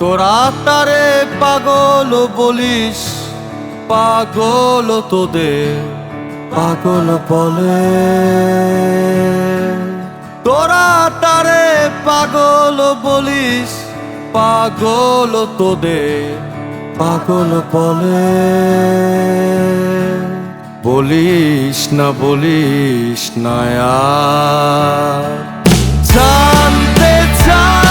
তোরা তারে পাগল বলিস, পাগল তোদের, পাগল বলে। তোরা তারে পাগল বলিস, পাগল তোদের, পাগল বলে। বলিস না বলিস না জানতে চাই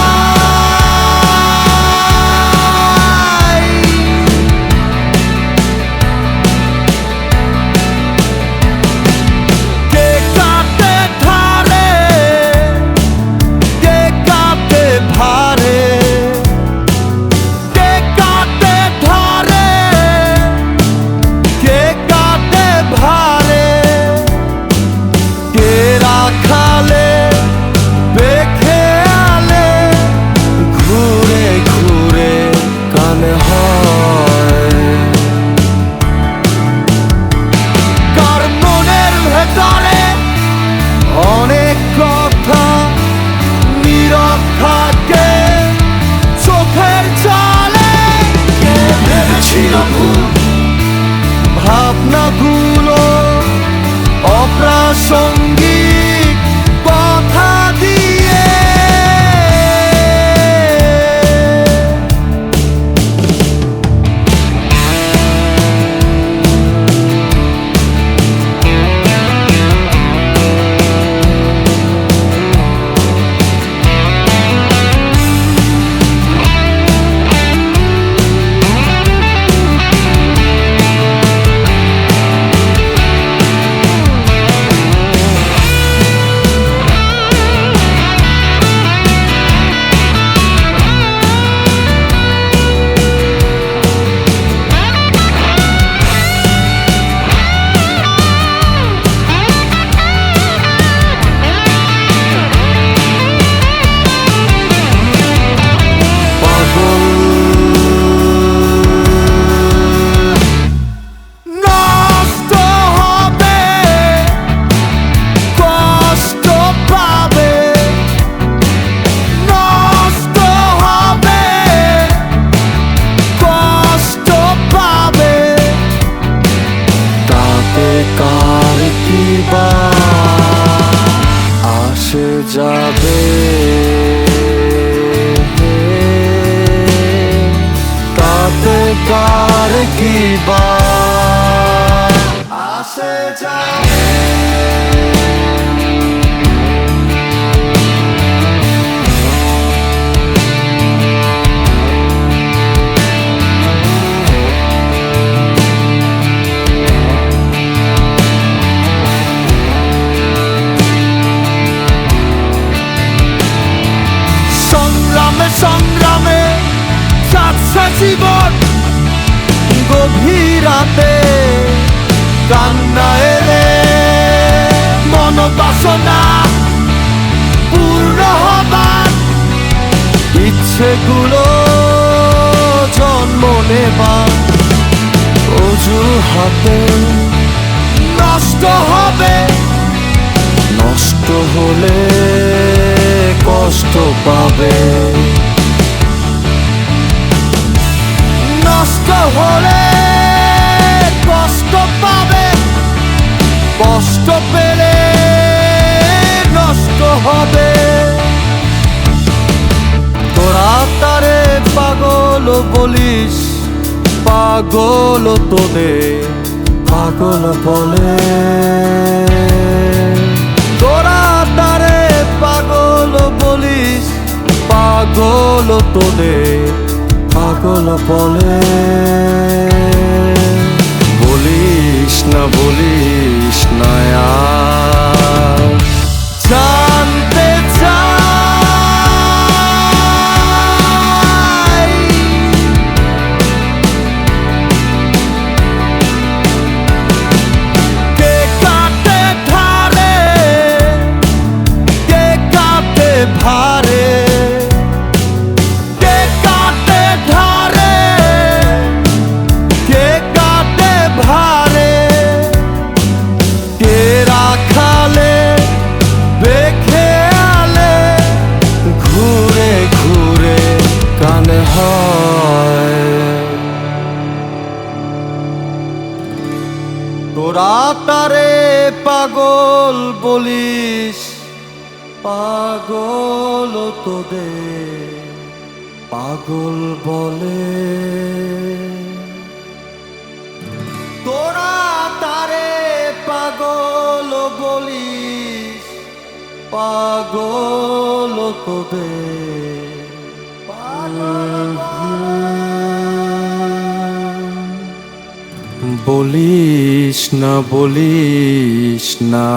双翼。যাবে। তাতে কার কি বা? আসে যাবে। জীবন গভীর রাতে কান্না এলে মনোবাসনা পূর্ণ হবার ইচ্ছেগুলো জন্ম নেবার অজুহাতে নষ্ট হবে। নষ্ট হলে কষ্ট পাবে। হলে কষ্ট পাবে, কষ্ট পেলে নষ্ট হবে। তোরা তারে পাগল বলিস, পাগল তোদের, পাগল বলে। তোরা তারে পাগল বলিস, পাগল তোদের পাগল বলে বলিস না বলিস না হয়। তোরা তারে পাগল বলিস, পাগল তোদের, পাগল বলে। তোরা তারে পাগল বলিস, পাগল তোদের। বলিস না বলিস না